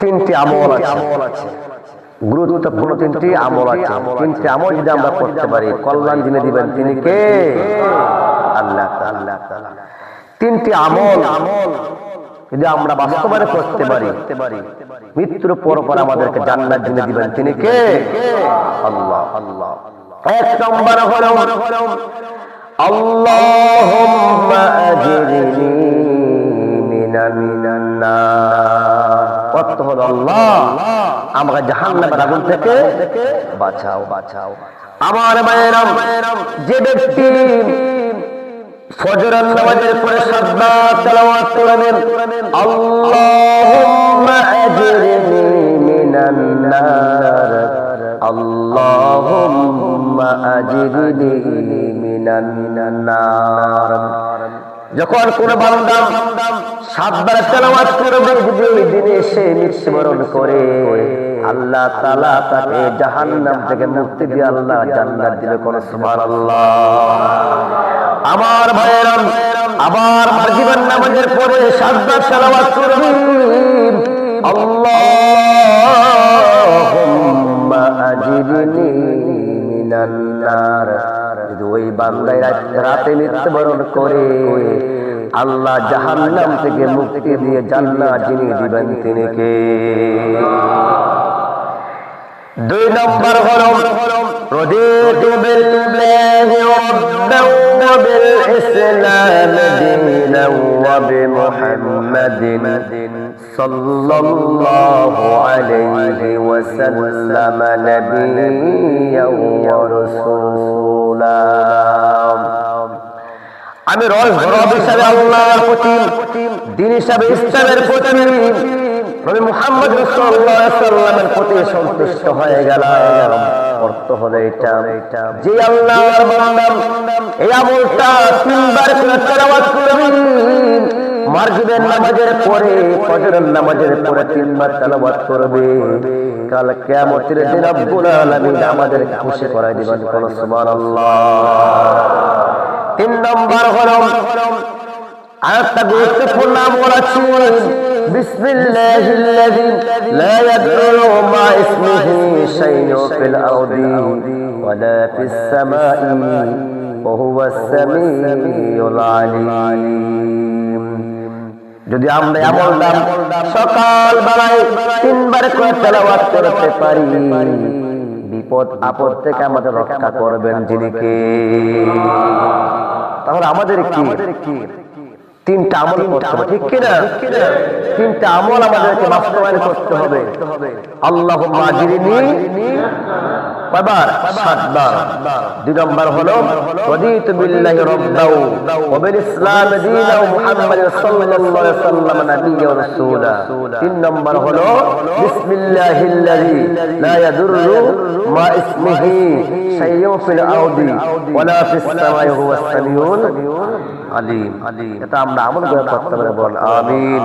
তিনটি আমল আছে। গুরুত্বপূর্ণ তিনটি আমল আছে। তিনটি আমল যদি আমরা করতে পারি কল্যাণ যিনি দিবেন তিনি কে? আল্লাহ আল্লাহ তিনটি আমল। আমল। যদি আমরা বাস্তবায়ন করতে পারি মৃত্যুর পর পর আমাদেরকে জান্নাত যিনি দিবেন তিনি কে? আল্লাহ আল্লাহ। এক নম্বর হলো আজরিনি আল্লাহ, আমাকে জাহান্নামের আগুন থেকে বাঁচাও বাঁচাও। আমার মায়েরাম যে ব্যক্তি ফজরের নামাজের পরে সাতবার তেলাওয়াত করবেন আল্লাহুম্মা মিনান নার, আল্লাহুম্মা মিনান নার। যখন কোন বান্দা সাতবার তেলাওয়াত করবে ওই দিনে সে মৃত্যুবরণ করে, আল্লাহ তাআলা তাকে জাহান্নাম থেকে মুক্তি দিয়ে আল্লাহ জান্নাত দিলে কোন সুবহানাল্লাহ। আমার ভাইয়েরাম আবার মার্জিবান নামাজের পরে সাতবার তেলাওয়াত করবে আল্লাহুম্মা আজিরনি মিনান নার। যদি ওই বান্দায় রাতে মৃত্যুবরণ করে আল্লাহ জাহান্নাম থেকে মুক্তি দিয়ে জান্নাত যিনি দিবেন তিনি কে দুই নম্বর হল رضيت بالله ربا وبالإسلام دينا وبمحمد صلى الله عليه وسلم نبيا ورسولا আমি রস রব হিসাবে আল্লাহর প্রতি দিন হিসাবে ইসলামের প্রতি নবী মুহাম্মদ প্রতি সন্তুষ্ট হয়ে গেলাম। এটা করবেন নামাজের পরে নামাজের পরে তিনবার তেলাওয়াত করবে। কাল কিয়ামতের আমাদের খুশি করাই দিবেন কোন তিন নম্বর হলো, আরেকটা গুরুত্বপূর্ণ আমল আছে। যদি আমরা আমলটা সকাল বেলায় তিনবার করে তেলাওয়াত করতে পারি বিপদ আপদ থেকে আমাদের রক্ষা করবেন যিনি কে? তাহলে আমাদের কি? তিনটা আমল করতে হবে ঠিক কিনা? তিনটা আমল আমাদেরকে বাস্তবায়ন করতে হবে। আল্লাহ কয়বার সাতবার দুই নম্বর হলো রদিত বিল্লাহি রাব্বাও ওয়া বিল ইসলাম দীনা ওয়া মুহাম্মাদ সাল্লাল্লাহু আলাইহি ওয়াসাল্লাম নাবিয়্যা ওয়া রাসূলা তিন নম্বর হলো বিসমিল্লাহিল্লাযী লা ইয়াদুররু মা ইসমিহি শাইউন ফিল আরদি ওয়ালা ফিস সামাই হুয়া সামিউল আলিম এটা আমরা আমল করে করতে পারবো আমিন